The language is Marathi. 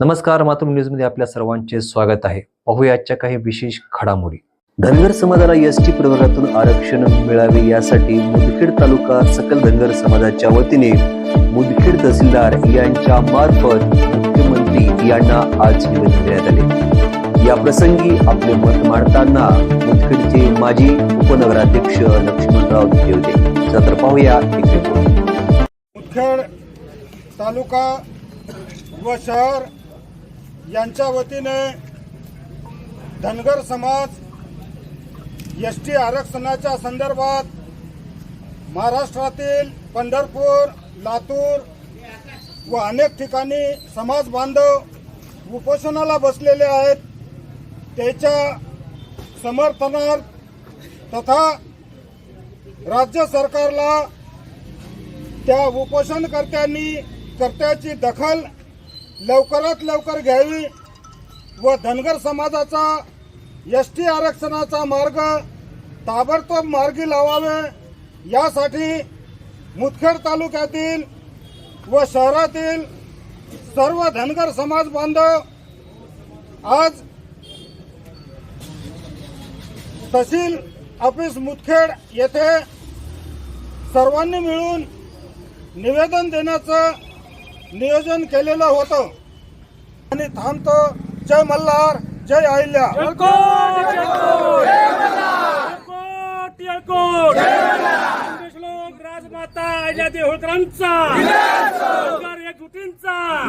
नमस्कार मातृ न्यूजमध्ये आपल्या सर्वांचे स्वागत आहे. पाहूया आजच्या काही विशेष घडामोडी. धनगर समाजाला एस टी प्रवर्गातून आरक्षण मिळावे यासाठी मुदखेड तालुका सकल धनगर समाजाच्या वतीने मुदखेड तहसीलदार यांच्या मार्फत मुख्यमंत्री यांना आज निवेदन देण्यात आले. या प्रसंगी आपले मत मांडताना मुदखेडचे माजी उपनगराध्यक्ष लक्ष्मणराव दिले होते. चला तर पाहूया मुदखेड तालुका व शहर यांच्या वतीने धनगर समाज एस टी आरक्षणाच्या संदर्भात महाराष्ट्रातील पंढरपूर लातूर व अनेक ठिकाणी समाज बांधव उपोषणाला बसलेले आहेत. त्याच्या समर्थनार्थ तथा राज्य सरकारला त्या उपोषणकर्त्यांनी कर्त्याची दखल लवकरात लवकर घ्यावी व धनगर समाजाचा एस टी आरक्षणाचा मार्ग ताबडतोब मार्गी लावावे. यासाठी मुदखेड तालुक्यातील व शहरातील सर्व धनगर समाज बांधव आज तहसील ऑफिस मुदखेड येथे सर्वांनी मिळून निवेदन देण्याचं नियोजन केलेलं होतं. आणि थांबतो. जय मल्हार जय अहिल्या. राजमाता अहिल्यादेवी होळकरांचा. सरकार एकजुटींचा.